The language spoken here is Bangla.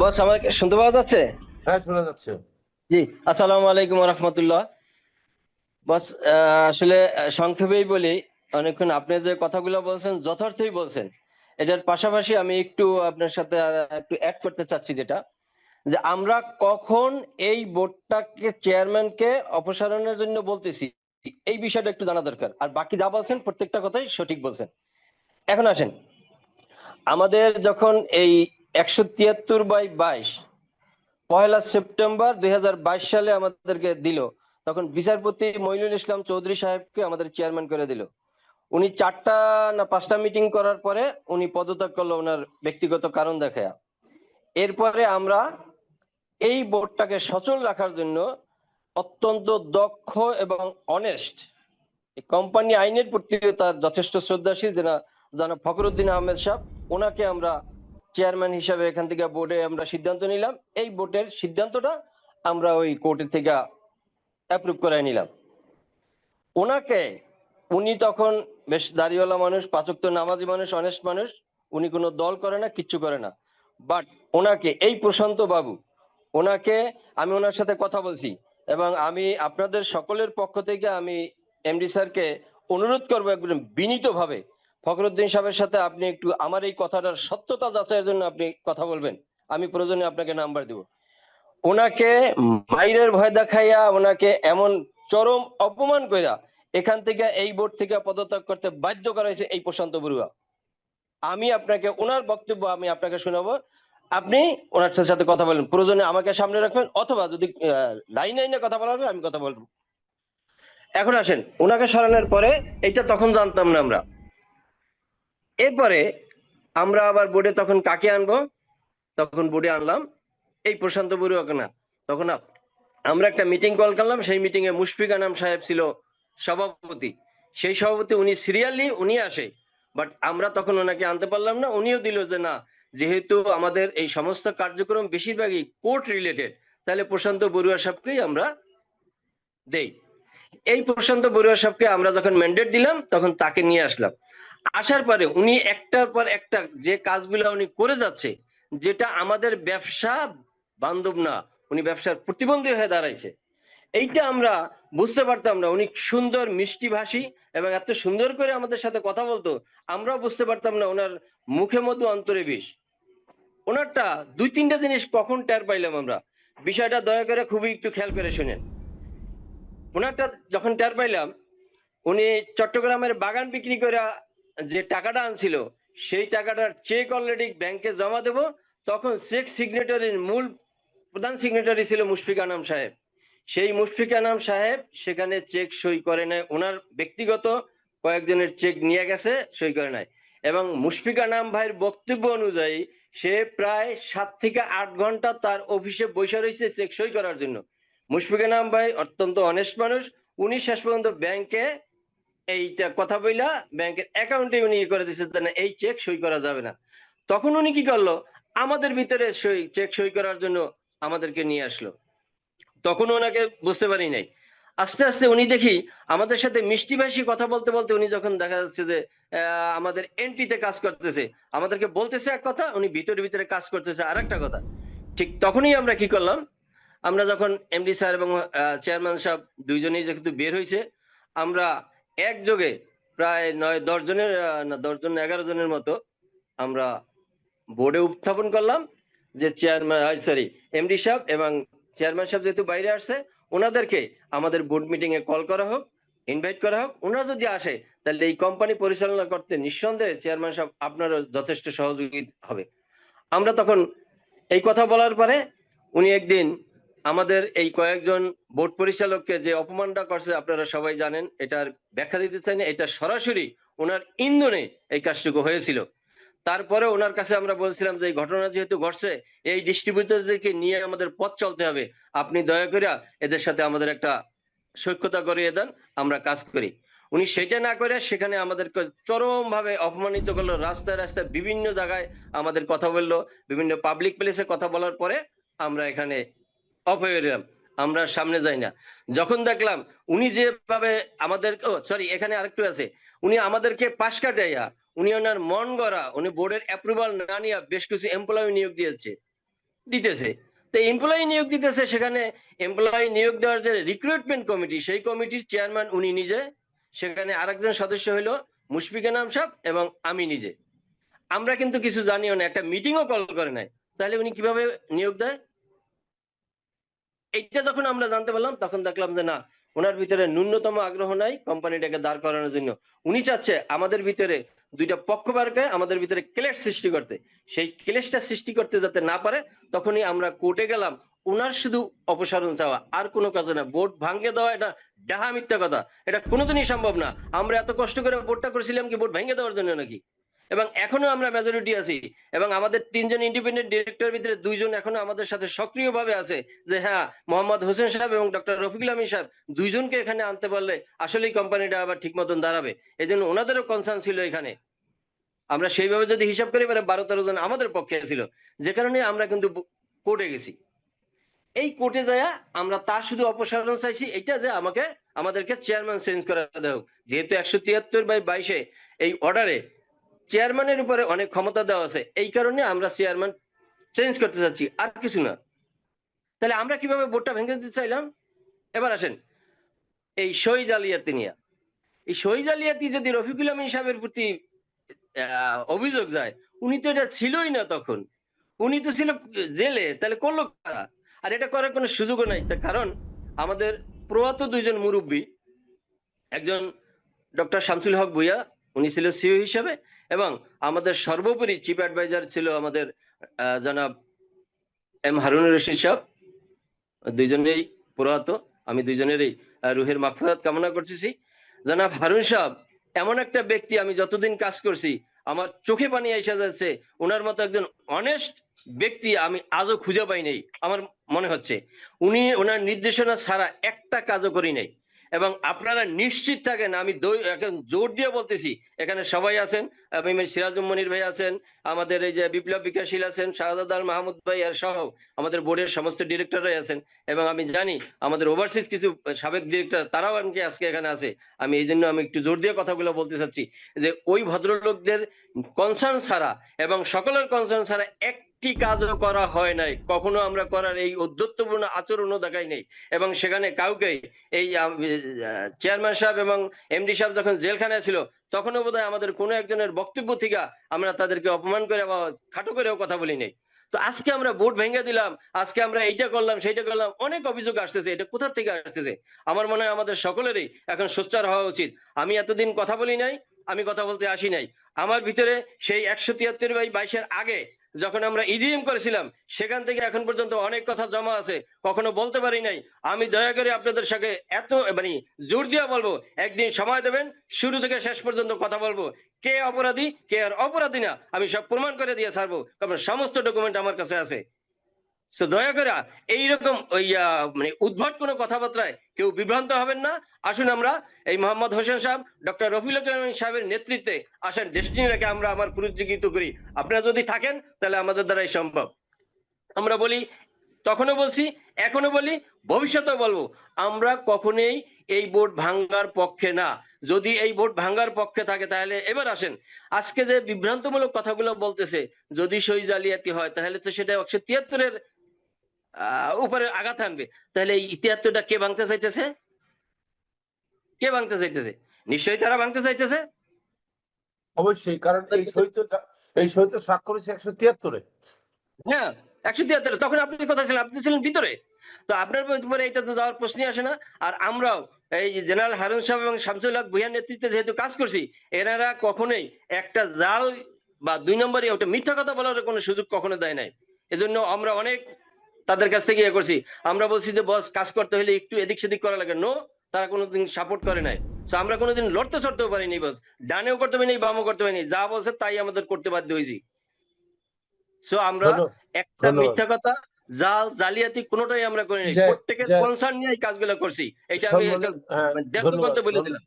বস আমাকে শুনতে পাওয়া যাচ্ছে? হ্যাঁ শোনা যাচ্ছে। জি আসসালামু আলাইকুম রহমতুল্লাহ। বস আসলে সংক্ষেপেই বলি অনেকক্ষণ আপনি যে কথাগুলো বলছেন যথার্থই বলছেন এটার পাশাপাশি আমি একটু আপনার সাথে একটু অ্যাড করতে চাচ্ছি যেটা যে আমরা কখন এই বোর্ডটাকে চেয়ারম্যানকে অপসারণের জন্য বলতেছি এই বিষয়টা একটু জানা দরকার। আর বাকি যা বলছেন প্রত্যেকটা কথাই সঠিক বলছেন। এখন আসেন আমাদের যখন এই একশো তিয়াত্তর বাই বাইশ। পয়লা সেপ্টেম্বর দু হাজার বাইশ সালে আমাদেরকে দিল। তখন বিচারপতি মইনুল ইসলাম চৌধুরী সাহেবকে আমাদের চেয়ারম্যান করে দিল। উনি চারটা না পাঁচটা মিটিং করার পরে উনি পদত্যাগ করল ওনার ব্যক্তিগত কারণ দেখায়া। এরপরে আমরা এই বোর্ডটাকে সচল রাখার জন্য অত্যন্ত দক্ষ এবং অনেস্ট কোম্পানি আইনের প্রতি তার যথেষ্ট শ্রদ্ধাশীল, যেনা জনাব ফখরুদ্দিন আহমেদ সাহেব, ওনাকে আমরা চেয়ারম্যান হিসাবে এখান থেকে বোর্ডে আমরা সিদ্ধান্ত নিলাম। এই বোর্ডের সিদ্ধান্তটা আমরা ওই কোর্টের থেকে অ্যাপ্রুভ করাই নিলাম। ওনাকে, উনি তখন বেশ দাড়িওয়ালা মানুষ পাচক নামাজি মানুষ অনেস্ট মানুষ, উনি কোনো দল করে না, কিচ্ছু করে না। বাট ওনাকে, এই প্রশান্ত বাবু, ওনাকে আমি ওনার সাথে কথা বলছি এবং আমি আপনাদের সকলের পক্ষ থেকে আমি এমডি স্যারকে অনুরোধ করব একদম বিনীতভাবে ফখরুদ্দিন সাহেবের সাথে আপনি একটু আমার এই কথাটার সত্যতা যাচাইয়ের জন্য আপনি কথা বলবেন। আমি প্রয়োজনে আপনাকে নাম্বার দিব। ওনাকে মাইরের ভয় দেখাইয়া ওনাকে এমন চরম অপমান কইরা এখান থেকে এই বোর্ড থেকে পদত্যাগ করতে বাধ্য করা হয়েছে এই প্রশান্ত বড়ুয়া। আমি আপনাকে, ওনার বক্তব্য আমি আপনাকে শোনাবো। আপনি ওনার সাথে সাথে কথা বলেন। প্রয়োজনে আমাকে সামনে রাখবেন, অথবা যদি লাইন লাইনে কথা বলা হবে, আমি কথা বলব। এখন আসেন, ওনাকে সরানোর পরে, এটা তখন জানতাম না আমরা। এরপরে আমরা আবার বোর্ডে তখন কাকে আনব? তখন বোর্ডে আনলাম এই প্রশান্ত বড়ুয়াকে তখন আমরা একটা মিটিং কল করলাম, সেই মিটিং এ মুশফিক আনাম সাহেব ছিল সভাপতি। সেই সভাপতি উনি সিরিয়ালি উনি আসে বাট আমরা তখন ওনাকে আনতে পারলাম না। উনিও দিল যে না, যেহেতু আমাদের এই সমস্ত কার্যক্রম বেশিরভাগই কোর্ট রিলেটেড তাহলে প্রশান্ত বড়ুয়া সাহেবকেই আমরা দেই। এই প্রশান্ত বড়ুয়া সাহেবকে আমরা যখন ম্যান্ডেট দিলাম, তখন তাকে নিয়ে আসলাম। আসার পরে উনি একটার পর একটা যে কাজগুলো উনি করে যাচ্ছে, যেটা আমাদের ব্যবসা বান্ধব না, উনি ব্যবসার প্রতিবন্ধী হয়ে দাঁড়াইছে। এইটা আমরা বুঝতে পারতাম না, উনি সুন্দর মিষ্টি ভাষী এবং এত সুন্দর করে আমাদের সাথে কথা বলতো, আমরাও বুঝতে পারতাম না ওনার মুখে মতো অন্তরে বিষ। ওনারটা দুই তিনটা জিনিস কখন টের পাইলাম আমরা। বিষয়টা দয়া করে খুবই একটু খেয়াল করে শুনেন। ওনারটা যখন টের পাইলাম, উনি চট্টগ্রামের বাগান বিক্রি করে যে টাকাটা আনছিল, সেই টাকাটার চেক অলরেডি ব্যাংকে জমা দেব। তখন চেক সিগনেটারির মূল প্রধান সিগনেটারি ছিল মুশফিক আনাম সাহেব। সেই মুশফিক আনাম সাহেব সেখানে চেক সই করে নাই ওনার ব্যক্তিগত কয়েকজনের চেক নিয়ে গেছে, সই করে নাই এবং মুশফিক আনাম ভাইয়ের বক্তব্য অনুযায়ী সে প্রায় সাত থেকে আট ঘণ্টা তার অফিসে বসে রয়েছে চেক সই করার জন্য। মুশফিক আনাম ভাই অত্যন্ত অনেস্ট মানুষ। উনি শেষ পর্যন্ত ব্যাংকে এইটা কথা বইলা ব্যাংকের অ্যাকাউন্টে উনি ইয়ে করে দিচ্ছে এই চেক সই করা যাবে না। তখন উনি কি করল? আমাদের ভিতরে সই চেক সই করার জন্য আমাদেরকে নিয়ে আসলো। তখন ওনাকে বুঝতে পারি নাই। আস্তে আস্তে উনি দেখি আমাদের সাথে মিষ্টি ভাষী কথা বলতে বলতে উনি যখন দেখা যাচ্ছে যে আমাদের এন্ট্রিতে কাজ করতেছে, আমাদেরকে বলতেছে এক কথা, উনি ভিতরে ভিতরে কাজ করতেছে আর একটা কথা। ঠিক তখনই আমরা কি করলাম? আমরা যখন এমডি স্যার এবং চেয়ারম্যান সাহেব দুইজনেই যেহেতু বের হয়েছে আমরা একযোগে প্রায় নয়, দশ জনের দশ জন, এগারো জনের মতো আমরা বোর্ডে উত্থাপন করলাম যে চেয়ারম্যান সরি এমডি সাহেব এবং চেয়ারম্যান সাহেব যেহেতু বাইরে আসছে, ওনাদেরকে আমাদের বোর্ড মিটিং এ কল করা হোক ইনভাইট করা হোক, ওনারা যদি আসে, তাহলে এই কোম্পানি পরিচালনা করতে নিঃসন্দেহে চেয়ারম্যান সাহেব আপনারও যথেষ্ট সহযোগী হবে। আমরা তখন এই কথা বলার পরে উনি একদিন আমাদের এই কয়েকজন বোর্ড পরিচালককে যে অপমানটা করছে, আপনারা সবাই জানেন, এটার ব্যাখ্যা দিতে চাই না, এটা সরাসরি ওনার ইন্ধনে এই কাজটুকু হয়েছিল। তারপরে ওনার কাছে আমরা বলছিলাম যে, এই ঘটনা যেহেতু ঘটছে, এই ডিস্ট্রিবিউটরদেরকে নিয়ে আমাদের পথ চলতে হবে। আপনি দয়া করে এদের সাথে আমাদের একটা সৈক্যতা করিয়ে দেন, আমরা কাজ করি। উনি সেটা না করে সেখানে আমাদেরকে চরম ভাবে অপমানিত করল, রাস্তায় রাস্তায় বিভিন্ন জায়গায় আমাদের কথা বলল, বিভিন্ন পাবলিক প্লেসে কথা বলার পরে আমরা এখানে অফ হয়ে গেলাম আমরা সামনে যাই না। যখন দেখলাম উনি যেভাবে আমাদের সরি এখানে আরেকটু আছে। উনি আমাদেরকে পাশ কাটাইয়া, উনি ওনার মন গড়া, উনি বোর্ডের অ্যাপ্রুভাল না নিয়ে বেশ কিছু এমপ্লয়ি নিয়োগ দিয়েছে, দিতেছে। তো এমপ্লয়ি নিয়োগ দিতেছে, সেখানে এমপ্লয়ি নিয়োগ দেওয়ার যে রিক্রুটমেন্ট কমিটি সেই কমিটির চেয়ারম্যান উনি নিজে, সেখানে আরেকজন সদস্য হইল মুশফিকা নাম সাহেব এবং আমি নিজে। আমরা কিন্তু কিছু জানিও না, একটা মিটিংও কল করে নাই। তাহলে উনি কীভাবে নিয়োগ দেয়? এইটা যখন আমরা জানতে পারলাম, তখন দেখলাম যে না, ওনার ভিতরে ন্যূনতম আগ্রহ নাই কোম্পানিটাকে দাঁড় করানোর জন্য। উনি চাচ্ছে আমাদের ভিতরে দুইটা পক্ষবারকে আমাদের ভিতরে ক্লেশ সৃষ্টি করতে। সেই ক্লেশটা সৃষ্টি করতে যাতে না পারে, তখনই আমরা কোর্টে গেলাম। ওনার শুধু অপসারণ চাওয়া, আর কোনো কাজে না। বোর্ড ভাঙ্গে দেওয়া, এটা ডাহা মিথ্যা কথা। এটা কোনোদিনই সম্ভব না। আমরা এত কষ্ট করে বোর্ডটা করেছিলাম কি বোর্ড ভেঙে দেওয়ার জন্য নাকি? এবং এখনও আমরা মেজরিটি আছি। এবং আমাদের তিনজন ইন্ডিপেন্ডেন্ট ডিরেক্টর ভিতরে দুইজন এখনও আমাদের সাথে সক্রিয়ভাবে আছে যে হ্যাঁ মোহাম্মদ হোসেন সাহেব এবং ডক্টর রফিকুল আমিন সাহেব দুইজনকে এখানে আনতে পারলে আসলেই কোম্পানিটা আবার ঠিক মতন দাঁড়াবে। এই জন্য ওনাদেরও কনসার্ন ছিল এখানে। আমরা সেইভাবে যদি হিসাব করি মানে বারো তেরো জন আমাদের পক্ষে ছিল। যে কারণে আমরা কিন্তু কোর্টে গেছি। এই কোর্টে যায় আমরা তার শুধু অপসারণ চাইছি এটা যে আমাকে, আমাদেরকে চেয়ারম্যান চেঞ্জ করে দেওয়া যেহেতু একশো তিয়াত্তর বাই বাইশে এই অর্ডারে চেয়ারম্যানের উপরে অনেক ক্ষমতা দেওয়া আছে। এই কারণে আমরা চেয়ারম্যান চেঞ্জ করতে চাচ্ছি, আর কিছু না। তাহলে আমরা কীভাবে বোর্ডটা ভেঙে দিতে চাইলাম? এবার আসেন, এই সই জালিয়াতি নিয়ে। এই সই জালিয়াতি যদি রফিকুল আমিন সাহেবের প্রতি অভিযোগ যায়, উনি তো এটা ছিলই না তখন। উনি তো ছিল জেলে, তাহলে করল কারা? আর এটা করার কোনো সুযোগও নাই। তার কারণ, আমাদের প্রয়াত দুইজন মুরব্বী, একজন ডক্টর শামসুল হক ভুইয়া উনি ছিল সিও হিসেবে এবং আমাদের সর্বোপরি চিফ অ্যাডভাইজার ছিল আমাদের জনাব এম হারুনুর রশিদ সাহেব। দুইজনেই প্রয়াত আমি দুইজনেরই রুহের মাগফিরাত কামনা করতেছি। জনাব হারুন সাহেব, এমন একটা ব্যক্তি আমি যতদিন কাজ করছি, আমার চোখে পানি এসে যাচ্ছে ওনার মতো একজন অনেস্ট ব্যক্তি আমি আজও খুঁজে পাই নাই, আমার মনে হচ্ছে। উনি ওনার নির্দেশনা ছাড়া একটা কাজও করি নাই। এবং আপনারা নিশ্চিত থাকেন, আমি এখন জোর দিয়ে বলতেছি, এখানে সবাই আছেন আমি সিরাজুম মনির ভাই আছেন, আমাদের এই যে বিপ্লব বিকাশশীল আছেন শাহাদ আল মাহমুদ ভাই আর সহ আমাদের বোর্ডের সমস্ত ডিরেক্টররাই আছেন, এবং আমি জানি আমাদের ওভারসিজ কিছু সাবেক ডিরেক্টর, তারাও আমাকে আজকে এখানে আছে, আমি এই জন্য আমি একটু জোর দিয়ে কথাগুলো বলতে চাচ্ছি, যে ওই ভদ্রলোকদের কনসার্ন ছাড়া এবং সকলের কনসার্ন ছাড়া একটি কাজও করা হয় নাই। কখনো আমরা করার এই উদ্ধত্তপূর্ণ আচরণও দেখাই নাই। এবং সেখানে কাউকে এই চেয়ারম্যান সাহেব এবং এমডি সাহেব যখন জেলখানায় ছিল, তখনও বোধহয় আমাদের কোনো একজনের বক্তব্য থেকে আমরা তাদেরকে অপমান করে বা খাটো করেও কথা বলি নাই। তো আজকে আমরা ভোট ভেঙে দিলাম, আজকে আমরা এইটা করলাম, সেইটা করলাম, অনেক অভিযোগ আসতেছে, এটা কোথা থেকে আসতেছে? আমার মনে হয় আমাদের সকলেরই এখন সোচ্চার হওয়া উচিত। আমি এতদিন কথা বলি নাই, আমি কথা বলতে আসি নাই। আমার ভিতরে সেই একশো তিয়াত্তর বাই বাইশের আগে যখন আমরা ইজিএম করেছিলাম, সেখান থেকে এখন পর্যন্ত অনেক কথা জমা আছে, কখনো বলতে পারি নাই। আমি দয়া করে আপনাদের সাথে এত মানে জোর দিয়ে বলব, একদিন সময় দেবেন, শুরু থেকে শেষ পর্যন্ত কথা বলব। কে অপরাধী, কে আর অপরাধী না, আমি সব প্রমাণ করে দিয়ে ছাড়বো। কারণ সমস্ত ডকুমেন্ট আমার কাছে আছে। So, দয়া করে এইরকম ওই মানে উদ্ভট কোনো কথাবার্তায় কেউ বিভ্রান্ত হবেন না। আসুন আমরা এই মোহাম্মদ হোসেন সাহেব ডক্টর আলম সাহেবের নেতৃত্বে আসেন ডেস্টিনিটাকে আমরা আমার পুনরুজ্জীবিত করি। আপনারা যদি থাকেন তাহলে আমাদের দ্বারাই সম্ভব। আমরা বলি তখনও বলছি এখনও বলি ভবিষ্যতেও বলব। আমরা কখনোই এই বোর্ড ভাঙ্গার পক্ষে না। যদি এই বোর্ড ভাঙ্গার পক্ষে থাকে তাহলে এবার আসেন। আজকে যে বিভ্রান্তমূলক কথাগুলো বলতেছে যদি সই জালিয়াতি হয় তাহলে তো সেটা একশো তিয়াত্তরের উপরে আঘাত আনবে তাহলে এই তিয়াত্তরটা কে ভাঙতে চাইতেছে? কে ভাঙতে চাইতেছে? নিশ্চয়ই তারা ভাঙতে চাইতেছে? অবশ্যই কারণ এই তো এই তো স্বাক্ষর হয়েছে একশো তিয়াত্তরে। হ্যাঁ একশো তিয়াত্তর। তখন আপনি কোথায় ছিলেন? আপনি ছিলেন ভিতরে। তো আপনার উপরে এটা তো যাওয়ার প্রশ্নই আসে না। আর আমরাও এই জেনারেল হারুন সাহেব এবং শামসুল হক ভুইয়ার নেতৃত্বে যেহেতু কাজ করছি এনারা কখনোই একটা জাল বা দুই নম্বরই ওটা মিথ্যা কথা বলার কোনো সুযোগ কখনো দেয় নাই। এজন্য আমরা অনেক তাদের কাছ থেকে ইয়ে করছি। আমরা বলছি যে বস কাজ করতে হলে একটু এদিক সেদিক করা লাগে। নো তারা কোনোদিন সাপোর্ট করে নাই। তো আমরা কোনোদিন লড়তে চড়তেও পারিনি বস। ডানেও করতে পারিনি বামও করতে পারিনি। যা বলছে তাই আমাদের করতে বাধ্য হয়েছি। সো আমরা একটা মিথ্যা কথা জাল জালিয়াতি কোনোটাই আমরা করিনি। প্রত্যেকের কনসার্ন নিয়ে এই কাজগুলো করছি। এটা আমি হ্যাঁ, ব্যক্তিগত ধন্যবাদ, বলে দিলাম।